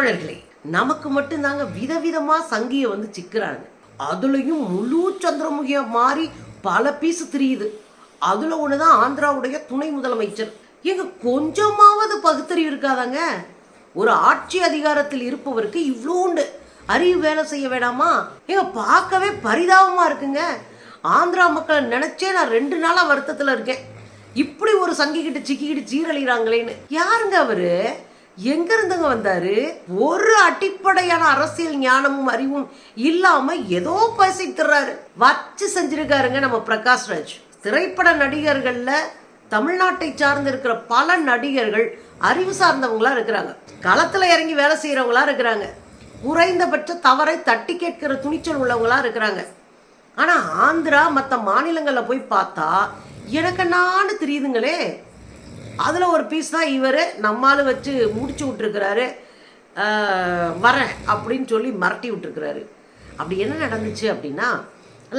தோழர்களே நமக்கு மட்டும்தாங்க விதவிதமா சங்கியை வந்து சிக்கிறாங்க. அதுலயும் முழு சந்திரமுகியம் மாறி பல பீஸ் தெரியுது. அதுல ஒண்ணுதான் ஆந்திராவுடைய துணை முதலமைச்சர். எங்க கொஞ்சமாவது பகுத்தறிவு இருக்காதாங்க? ஒரு ஆட்சி அதிகாரத்தில் இருப்பவருக்கு இவ்வளோண்டு அறிவு வேலை செய்ய வேணாமா? எங்க பார்க்கவே பரிதாபமா இருக்குங்க. ஆந்திரா மக்களை நினைச்சே நான் ரெண்டு நாளா வருத்தத்துல இருக்கேன். இப்படி ஒரு சங்கிக்கிட்டு சிக்கிக்கிட்டு சீரழிகிறாங்களேன்னு யாருங்க அவரு? எங்க இருந்துங்க வந்தாரு? ஒரு அடிப்படையான அரசியல் ஞானமும் அறிவும் இல்லாம ஏதோ பேசிட்டுறாரு வச்சு செஞ்சிருக்காருங்க நம்ம பிரகாஷ் ராஜ். திரைப்பட நடிகர்கள்ல தமிழ்நாட்டை சார்ந்து இருக்கிற பல நடிகர்கள் அறிவு சார்ந்தவங்களா இருக்கிறாங்க. களத்துல இறங்கி வேலை செய்யறவங்களா இருக்கிறாங்க. குறைந்தபட்ச தவறை தட்டி கேட்கிற துணிச்சல் உள்ளவங்களா இருக்கிறாங்க. ஆனா ஆந்திரா மற்ற மாநிலங்களில் போய் பார்த்தா எனக்கு நான்னு தெரியுதுங்களே. அதில் ஒரு பீஸ் தான் இவர் நம்மால் வச்சு முடிச்சு விட்ருக்கிறாரு வரேன் அப்படின்னு சொல்லி மிரட்டி விட்டுருக்கிறாரு. அப்படி என்ன நடந்துச்சு அப்படின்னா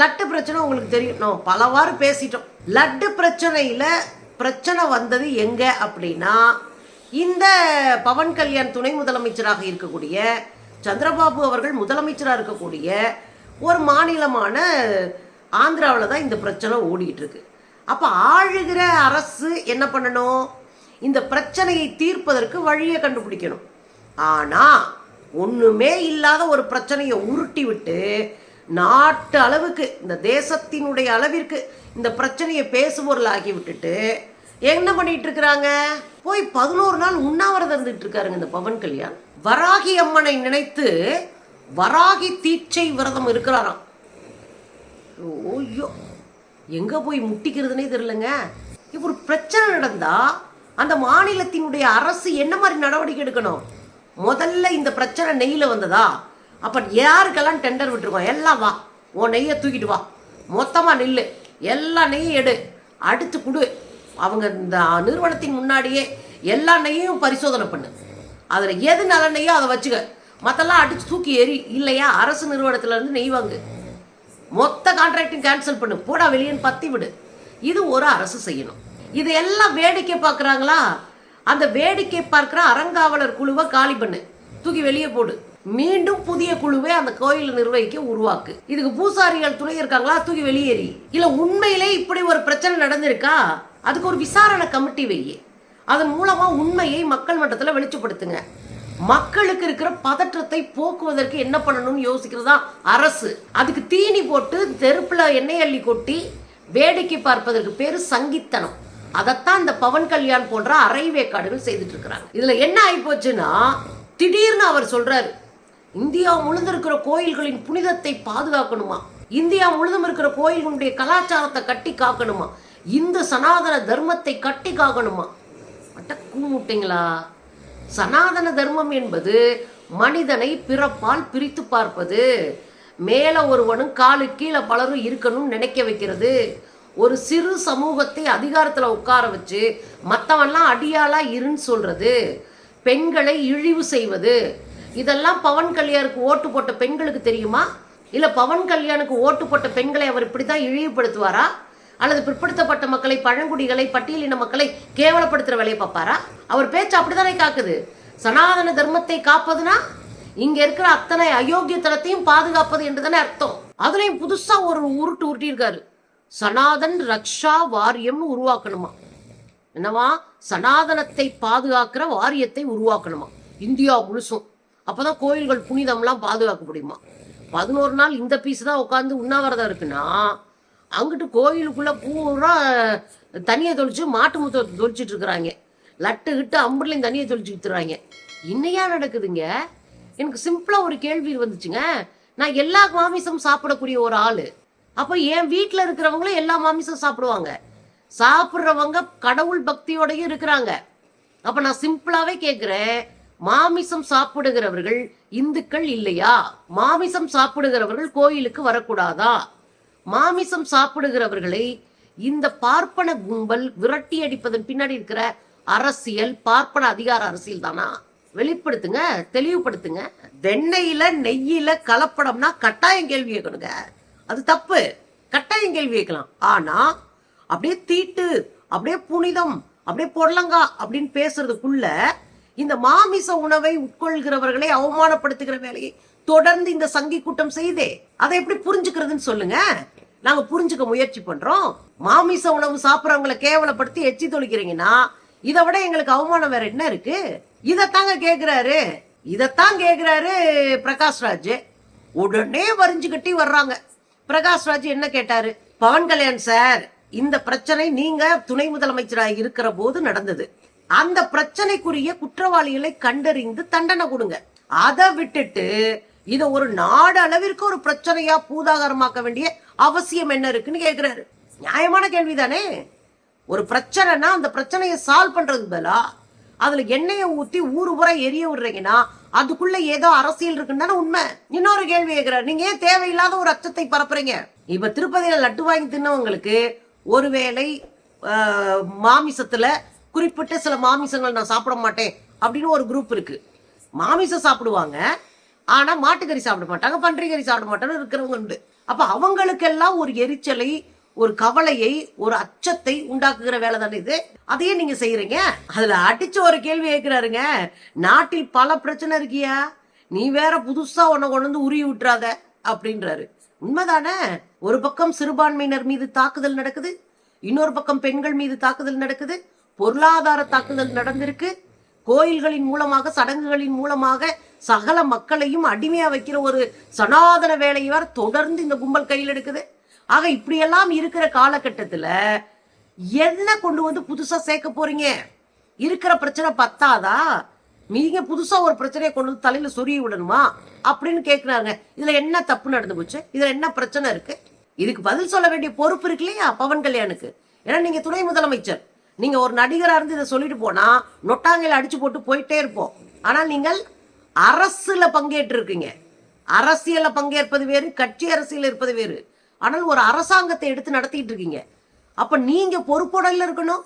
லட்டு பிரச்சனை உங்களுக்கு தெரியும். நம்ம பலவாறு பேசிட்டோம். லட்டு பிரச்சனையில் பிரச்சனை வந்தது எங்கே அப்படின்னா இந்த பவன் கல்யாண் துணை முதலமைச்சராக இருக்கக்கூடிய சந்திரபாபு அவர்கள் முதலமைச்சராக இருக்கக்கூடிய ஒரு மாநிலமான ஆந்திராவில் தான் இந்த பிரச்சனை ஓடிட்டு இருக்கு. அப்போ ஆளுகிற அரசு என்ன பண்ணணும்? இந்த பிரச்சனையை தீர்ப்பதற்கு வழியை கண்டுபிடிக்கணும். ஆனால் ஒன்றுமே இல்லாத ஒரு பிரச்சனையை உருட்டி விட்டு நாட்டு அளவுக்கு இந்த தேசத்தினுடைய அளவிற்கு இந்த பிரச்சனையை பேசுபொருளாக்கி விட்டுட்டு என்ன பண்ணிட்டு இருக்கிறாங்க? போய் பதினோரு நாள் உண்ணாவிரதம் இருந்துட்டு இருக்காருங்க இந்த பவன் கல்யாண். வராகி அம்மனை நினைத்து வராகி தீட்சை விரதம் இருக்கிறாராம். ஓய்யோ எங்கே போய் முட்டிக்கிறதுனே தெரிலங்க இப்போ ஒரு பிரச்சனை நடந்தால் அந்த மாநிலத்தினுடைய அரசு என்ன மாதிரி நடவடிக்கை எடுக்கணும்? முதல்ல இந்த பிரச்சனை நெய்யில் வந்ததா? அப்போ யாருக்கெல்லாம் டெண்டர் விட்டுருக்கோம்? எல்லாம் வா. உன் நெய்யை தூக்கிட்டு வா. மொத்தமாக நில்லு. எல்லா நெய்யும் எடு. அடுத்து கொடு. அவங்க இந்த நிறுவனத்தின் முன்னாடியே எல்லா நெய்யும் பரிசோதனை பண்ணு. அதில் எது நல்ல நெய்யோ அதை வச்சுக்க. மற்றெல்லாம் அடித்து தூக்கி எரி இல்லையா? அரசு நிறுவனத்துலேருந்து நெய் வாங்கு. மொத்த கான்ட்ராக்டையும் கேன்சல் பண்ணு. போடா வெளியேன்னு பத்தி விடு. இது ஒரு அரசு செய்யணும். இது எல்லாம் வேடிக்கை பார்க்குறாங்களா? அந்த வேடிக்கை பார்க்குற அறங்காவலர் குழுவை காலி பண்ணு. தூக்கி வெளியே போடு. மீண்டும் புதிய குழுவை அந்த கோயில் நிர்வகிக்க உருவாக்கு. இதுக்கு பூசாரிகள் துணை இருக்காங்களா? தூக்கி வெளியேறி இல்ல உண்மையிலே இப்படி ஒரு பிரச்சனை நடந்திருக்கா? அதுக்கு ஒரு விசாரணை கமிட்டி வையே. அதன் மூலமா உண்மையை மக்கள் மட்டத்தில் வெளிச்சப்படுத்துங்க. மக்களுக்கு இருக்கிற பதற்றத்தை போக்குவதற்கு என்ன பண்ணணும்னு யோசிக்கிறதா? அரசு. அதுக்கு தீனி போட்டு தெருப்புல எண்ணெய் அள்ளி கொட்டி வேடிக்கை பார்ப்பதற்கு பேரு சங்கித்தனம். அதைத்தான் இந்த பவன் கல்யாண் போன்ற அரைவேக்காடுகள் செய்துட்டு இருக்கிறாங்க இதுல என்ன ஆயிப்போச்சுன்னா திடீர்னு அவர் சொல்றாரு இந்தியா முழுதும் இருக்கிற கோயில்களின் புனிதத்தை பாதுகாக்கணுமா? இந்தியா முழுதும் இருக்கிற கோயில்களுடைய கலாச்சாரத்தை கட்டி காக்கணுமா? இந்து சனாதன தர்மத்தை கட்டி காக்கணுமா? அட்ட கூமுட்டிங்களா சனாதன தர்மம் என்பது மனிதனை பிறப்பால் பிரித்து பார்ப்பது. மேலே ஒருவனும் காலு கீழே பலரும் இருக்கணும்னு நினைக்க வைக்கிறது. ஒரு சிறு சமூகத்தை அதிகாரத்தில் உட்கார வச்சு மற்றவன்லாம் அடியாளாக இருன்னு சொல்கிறது பெண்களை இழிவு செய்வது. இதெல்லாம் பவன் கல்யாணுக்கு ஓட்டு போட்ட பெண்களுக்கு தெரியுமா? இல்லை பவன் கல்யாணுக்கு ஓட்டு போட்ட பெண்களை அவர் இப்படி தான் இழிவுபடுத்துவாரா? அல்லது பிற்படுத்தப்பட்ட மக்களை பழங்குடிகளை பட்டியலின மக்களை கேவலப்படுத்துற வேலையை பார்ப்பாரா? அவர் பேச்சு அப்படித்தானே காக்குது. சனாதன தர்மத்தை காப்பதுனா இங்க இருக்கிற அத்தனை அயோக்கியத்தனத்தையும் பாதுகாப்பது என்றுதானே அர்த்தம். அதுலயும் புதுசா ஒரு உருட்டு உருட்டியிருக்காரு. சனாதன் ரக்ஷா வாரியம்னு உருவாக்கணுமா? என்னவா? சனாதனத்தை பாதுகாக்கிற வாரியத்தை உருவாக்கணுமா? இந்தியா முழுசும். அப்பதான் கோயில்கள் புனிதம்லாம் பாதுகாக்க முடியுமா பதினோரு நாள் இந்த பீஸ் தான் உட்காந்து உண்ணாவிரதம் இருக்குன்னா அங்கிட்டு கோயிலுக்குள்ளே பூரா தனியை தொளிச்சு மாட்டு முத்த தொளிச்சிட்டு இருக்கிறாங்க. லட்டு கிட்டு அம்புலையும் தனியை தொளிச்சு வித்துறாங்க இன்னையா நடக்குதுங்க? எனக்கு சிம்பிளா ஒரு கேள்வி வந்துச்சுங்க. நான் எல்லா மாமிசம் சாப்பிடக்கூடிய ஒரு ஆளு. அப்ப என் வீட்டுல இருக்கிறவங்களும் எல்லா மாமிசம் சாப்பிடுவாங்க. சாப்பிட்றவங்க கடவுள் பக்தியோடய இருக்கிறாங்க. அப்ப நான் சிம்பிளாவே கேக்குறேன். மாமிசம் சாப்பிடுகிறவர்கள் இந்துக்கள் இல்லையா? மாமிசம் சாப்பிடுகிறவர்கள் கோயிலுக்கு வரக்கூடாதா? மாமிசம் சாப்பிடுகிறவர்களை இந்த பார்ப்பன கும்பல் விரட்டி அடிப்பதன் பின்னாடி இருக்கிற அரசியல் பார்ப்பன அதிகார அரசியல் தானா? வெளிப்படுத்துங்க தெளிவுபடுத்துங்க. வெண்ணெயில நெய்யில கலப்படம்னா கட்டாயம் கேள்வி கேட்கணுங்க. அது தப்பு. கட்டாயம் கேள்வி கேட்கலாம். ஆனா அப்படியே தீட்டு அப்படியே புனிதம் அப்படியே பொடலங்கா அப்படின்னு பேசுறதுக்குள்ள இந்த மாமிச உணவை உட்கொள்கிறவர்களை அவமானப்படுத்துகிற வேலையை தொடர்ந்து இந்த சங்கி கூட்டம் செய்தே. அதை எப்படி புரிஞ்சுக்கிறதுன்னு சொல்லுங்க. நாங்க புரிஞ்சுக்க முயற்சி பண்றோம். மாமிச உணவு சாப்பிட்றவங்களை கேவலப்படுத்தி எச்சி தொழிக்கிறீங்கன்னா இதை விட எங்களுக்கு அவமானம் வேற என்ன இருக்கு? இதைத்தாங்க கேக்குறாரு. இதைத்தான் கேக்குறாரு பிரகாஷ்ராஜ் உடனே வரிஞ்சு கட்டி வர்றாங்க பிரகாஷ்ராஜ் என்ன கேட்டாரு? பவன் கல்யாண் சார் இந்த பிரச்சனை நீங்க துணை முதலமைச்சராக இருக்கிற போது நடந்தது. அந்த பிரச்சனைக்குரிய குற்றவாளிகளை கண்டறிந்து தண்டனை கொடுங்க. அதை விட்டுட்டு இதை ஒரு நாடு அளவிற்கு ஒரு பிரச்சனையா பூதாகரமாக்க வேண்டிய அவசியம் என்ன இருக்குன்னு கேட்கிறாரு நியாயமான கேள்விதானே. ஒரு பிரச்சனைனா அந்த பிரச்சனையை சால்வ் பண்றது பதிலா அதுல எண்ணெயை ஊத்தி ஊர் பூரா எரிய விடுறீங்கன்னா அதுக்குள்ள ஏதோ அரசியல் இருக்குன்னு தானே உண்மை. இன்னொரு கேள்வி கேட்கிறார் நீங்க ஏன் தேவையில்லாத ஒரு அச்சத்தை பரப்புறீங்க? இப்ப திருப்பதியில லட்டு வாங்கி தின்னவங்களுக்கு ஒருவேளை மாமிசத்துல குறிப்பிட்ட சில மாமிசங்கள் நான் சாப்பிட மாட்டேன் அப்படின்னு ஒரு குரூப் இருக்கு. மாமிசம் சாப்பிடுவாங்க. ஆனா மாட்டுக்கறி சாப்பிட மாட்டாங்க பன்றிக்கறி சாப்பிட மாட்டாங்க இருக்கிறவங்க உண்டு. அப்ப அவங்களுக்கெல்லாம் ஒரு எரிச்சலை ஒரு கவலையை ஒரு அச்சத்தை உண்டாக்குகிற வேலை தானே இது. அதையே நீங்க செய்யறீங்க? அதுல அடிச்சு ஒரு கேள்வி கேட்கிறாருங்க நாட்டில் பல பிரச்சனை இருக்கியா? நீ வேற புதுசா உன்னை கொண்டு வந்து உருவி விட்டுறாத அப்படின்றாரு. உண்மைதானே? ஒரு பக்கம் சிறுபான்மையினர் மீது தாக்குதல் நடக்குது இன்னொரு பக்கம் பெண்கள் மீது தாக்குதல் நடக்குது பொருளாதார தாக்குதல் நடந்திருக்கு. கோயில்களின் மூலமாக சடங்குகளின் மூலமாக சகல மக்களையும் அடிமையா வைக்கிற ஒரு சனாதன வேலையை வேற தொடர்ந்து இந்த கும்பல் கையில் எடுக்குது. ஆக இப்படியெல்லாம் இருக்கிற காலகட்டத்துல என்ன கொண்டு வந்து புதுசா சேர்க்க போறீங்க? இருக்கிற பிரச்சனை பத்தாதா? நீங்க புதுசா ஒரு பிரச்சனையை கொண்டு வந்து தலையில சொருகி விடணுமா? அப்படின்னு கேட்கிறாங்க இதுல என்ன தப்பு நடந்து போச்சு? இதுல என்ன பிரச்சனை இருக்கு? இதுக்கு பதில் சொல்ல வேண்டிய பொறுப்பு இருக்கு இல்லையா பவன் கல்யாணுக்கு? ஏன்னா நீங்க துணை முதலமைச்சர். நீங்க ஒரு நடிகரா இருந்து இதை சொல்லிட்டு போனா நொட்டாங்கையில அடிச்சு போட்டு போயிட்டே இருப்போம். ஆனால் நீங்கள் அரசுல பங்கேற்றிருக்கீங்க. அரசியல பங்கேற்பது வேறு கட்சி அரசியல் இருப்பது வேறு. ஆனால் ஒரு அரசாங்கத்தை எடுத்து நடத்திட்டு இருக்கீங்க அப்ப நீங்க பொறுப்புடல இருக்கணும்.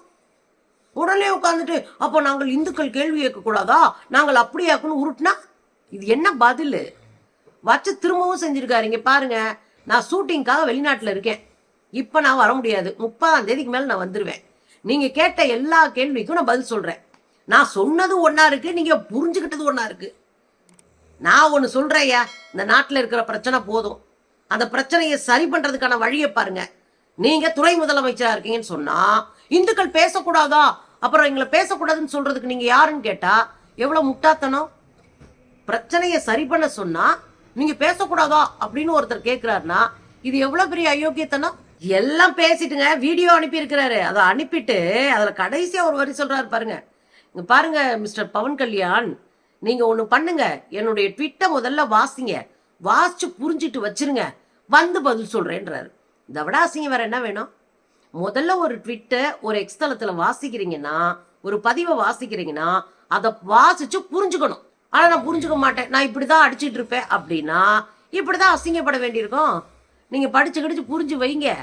உடனே உட்காந்துட்டு அப்போ நாங்கள் இந்துக்கள் கேள்வி கேட்க கூடாதா நாங்கள் அப்படியாக்குன்னு உருட்டுனா? இது என்ன பதில்? வச்சு திரும்பவும் செஞ்சிருக்காருங்க. பாருங்க நான் ஷூட்டிங்காக வெளிநாட்டில் இருக்கேன். இப்போ நான் வர முடியாது. முப்பதாம் தேதிக்கு மேலே நான் வந்துடுவேன் நீங்கள் கேட்ட எல்லா கேள்விக்கும் நான் பதில் சொல்கிறேன் நான் சொன்னது ஒன்றா இருக்குது நீங்கள் புரிஞ்சுக்கிட்டது ஒன்றா இருக்குது நான் ஒன்று சொல்கிறேயா இந்த நாட்டில் இருக்கிற பிரச்சனை போதும். அந்த பிரச்சனையை சரி பண்ணுறதுக்கான வழியை பாருங்க. நீங்கள் துணை முதலமைச்சராக இருக்கீங்கன்னு சொன்னால் இந்துக்கள் பேசக்கூடாதா? அப்புறம் எங்களை பேசக்கூடாதுன்னு சொல்கிறதுக்கு நீங்கள் யாருன்னு கேட்டால் எவ்வளோ முட்டாத்தனம்? பிரச்சனையை சரி பண்ண சொன்னால் நீங்கள் பேசக்கூடாதா? அப்படின்னு ஒருத்தர் கேட்குறாருன்னா இது எவ்வளோ பெரிய அயோக்கியத்தனம்? எல்லாம் பேசிட்டுங்க வீடியோ அனுப்பியிருக்கிறாரு. அதை அனுப்பிட்டு அதில் கடைசியாக ஒரு வரி சொல்கிறாரு பாருங்க. இங்கே பாருங்க மிஸ்டர் பவன் கல்யாண். நீங்க ஒண்ணு பண்ணுங்க. என்னுடைய ட்விட்டை முதல்ல வாசிங்க. வாசிச்சு புரிஞ்சிட்டு வச்சிருங்க. வந்து பதில் சொல்றேன்றாரு. இதை விட அசிங்கம் வேற என்ன வேணும்? முதல்ல ஒரு ட்விட்டை ஒரு எக்ஸ்தலத்துல வாசிக்கிறீங்கன்னா ஒரு பதிவை வாசிக்கிறீங்கன்னா அதை வாசிச்சு புரிஞ்சுக்கணும். ஆனா நான் புரிஞ்சுக்க மாட்டேன். நான் இப்படிதான் அடிச்சிட்டு இருப்பேன் அப்படின்னா இப்படிதான் அசிங்கப்பட வேண்டியிருக்கும். நீங்க படிச்சு கடிச்சு புரிஞ்சு வைங்க.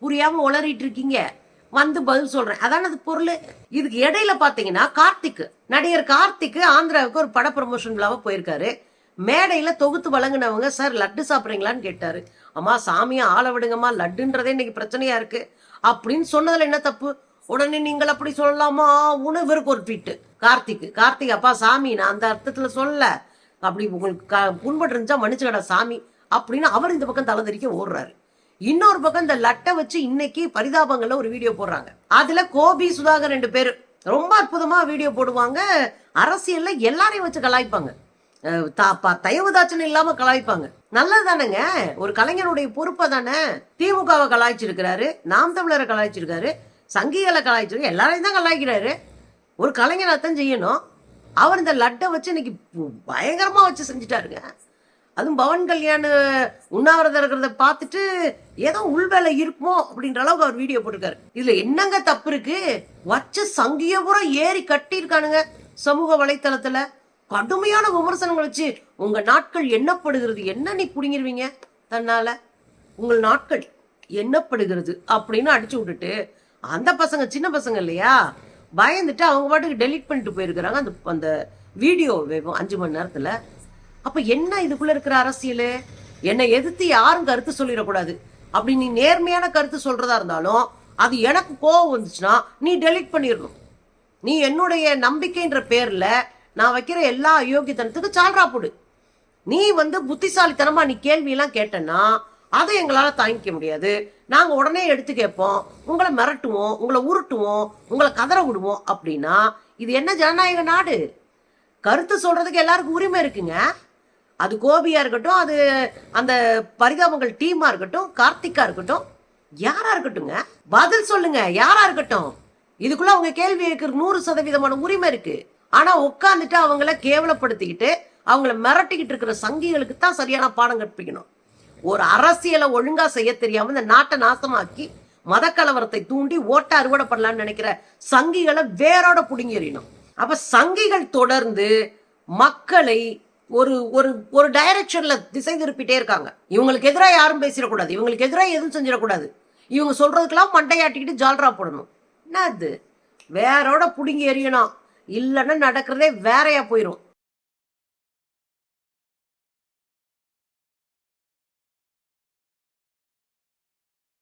புரியாம உளறிட்டு இருக்கீங்க. வந்து பதில் சொல்றேன். அதான அது பொருள்? இதுக்கு இடையில பாத்தீங்கன்னா கார்த்திக். நடிகர் கார்த்திக்கு ஆந்திராவுக்கு ஒரு பட ப்ரமோஷன் விழாவ போயிருக்காரு. மேடையில் தொகுத்து வழங்கினவங்க சார் லட்டு சாப்பிட்றீங்களான்னு கேட்டாரு. அம்மா சாமியை ஆள விடுங்கம்மா லட்டுன்றதே இன்னைக்கு பிரச்சனையா இருக்கு. அப்படின்னு சொன்னதுல என்ன தப்பு? உடனே நீங்கள் அப்படி சொல்லலாமா? உன இவருக்கு ஒரு ட்வீட்டு கார்த்திக்கு கார்த்திக் அப்பா சாமி நான் அந்த அர்த்தத்தில் சொல்ல அப்படி உங்களுக்கு க- புண்பட்டு இருந்துச்சா? மன்னிச்சுக்கடா சாமி. அப்படின்னு அவர் இந்த பக்கம் தலதறிக்க ஓடுறாரு. இன்னொரு பக்கம் இந்த லட்டை வச்சு இன்னைக்கு பரிதாபங்கள்ல ஒரு வீடியோ போடுறாங்க. அதுல கோபி சுதாகர் ரெண்டு பேரும் ரொம்ப அற்புதமாக வீடியோ போடுவாங்க. அரசியலில் எல்லாரையும் வச்சு கலாய்ப்பாங்க. அஹ் தா- இல்லாம கலாய்ப்பாங்க. நல்லது தானேங்க ஒரு கலைஞருடைய பொறுப்பை தானே திமுகவை கலாய்ச்சிருக்கிறாரு நாம் தமிழரை கலாய்ச்சிருக்காரு சங்கிகளை கலாய்ச்சிருக்காரு எல்லாரையும் தான் கலாய்க்கிறாரு. ஒரு கலைஞர் அதான் செய்யணும். அவர் இந்த லட்டை வச்சு இன்னைக்கு பயங்கரமாக பயங்கரமா வச்சு செஞ்சுட்டாருங்க. அதுவும் பவன் கல்யாண் உண்ணாவிரதம் இருக்கிறத பார்த்துட்டு ஏதோ உள்வேலை இருக்குமோ அப்படின்ற அளவுக்கு அவர் வீடியோ போட்டிருக்காரு. இதுல என்னங்க தப்பு இருக்கு? வச்ச சங்கிய பூரா ஏறி கட்டியிருக்கானுங்க சமூக வலைத்தளத்துல. கடுமையான விமர்சனங்கள் வச்சு உங்க நாட்கள் என்னப்படுகிறது என்ன நீ புடுங்கிருவீங்க? தன்னால உங்கள் நாட்கள் என்னப்படுகிறது அப்படின்னு அடிச்சு விட்டுட்டு அந்த பசங்க சின்ன பசங்க இல்லையா? பயந்துட்டு அவங்க பாட்டுக்கு டெலிட் பண்ணிட்டு போயிருக்கிறாங்க. அந்த அந்த வீடியோ அஞ்சு மணி நேரத்துல அப்ப என்ன இதுக்குள்ள இருக்கிற அரசியல்? என்னை எதிர்த்து யாரும் கருத்து சொல்லிடக்கூடாது. அப்படி நீ நேர்மையான கருத்து சொல்றதா இருந்தாலும் அது எனக்கு கோவம் வந்துச்சுன்னா நீ டெலீட் பண்ணிடணும். நீ என்னுடைய நம்பிக்கைன்ற பேர்ல நான் வைக்கிற எல்லா அயோக்கியத்தனத்துக்கு சால்ரா போடு. நீ வந்து புத்திசாலித்தனமா நீ கேள்வியெல்லாம் கேட்டேன்னா அதை எங்களால் தாங்கிக்க முடியாது. நாங்கள் உடனே எடுத்து கேட்போம் உங்களை மிரட்டுவோம் உங்களை உருட்டுவோம் உங்களை கதற விடுவோம் அப்படின்னா இது என்ன ஜனநாயக நாடு? கருத்து சொல்றதுக்கு எல்லாருக்கும் உரிமை இருக்குங்க. அது கோபியா இருக்கட்டும் அது அந்த பரிதாபங்கள் டீமா இருக்கட்டும் கார்த்திகா இருக்கட்டும் யாரா இருக்கட்டுங்க பதில் சொல்லுங்க யாரா இருக்கட்டும்? இதுக்குள்ள அவங்க கேள்வி கேட்கற நூறு சதவீதமான உரிமை இருக்கு. ஆனா உட்காந்துட்டு அவங்கள கேவலப்படுத்திக்கிட்டு அவங்கள மிரட்டிக்கிட்டு இருக்கிற சங்கிகளுக்கு தான் சரியான பாடம் கற்பிக்கணும். ஒரு அரசியலை ஒழுங்கா செய்ய தெரியாம இந்த நாட்டை நாசமாக்கி மத கலவரத்தை தூண்டி ஓட்ட அறுவடை பண்ணலாம்னு நினைக்கிற சங்கிகளை வேரோட புடுங்கி அப்ப சங்கிகள் தொடர்ந்து மக்களை ஒரு ஒரு ஒரு டைரக்ஷன்ல திசை திருப்பிட்டே இருக்காங்க. இவங்களுக்கு எதிராக யாரும் பேசிடக்கூடாது. இவங்களுக்கு எதிராக எதுவும் செஞ்சிடக்கூடாது. இவங்க சொல்றதுக்கெல்லாம் மண்டையாட்டிக்கிட்டு ஜால்ரா போடணும். என்ன அது வேறோட புடுங்கி எறியணும். இல்லைன்னா நடக்கிறதே வேறையா போயிடும்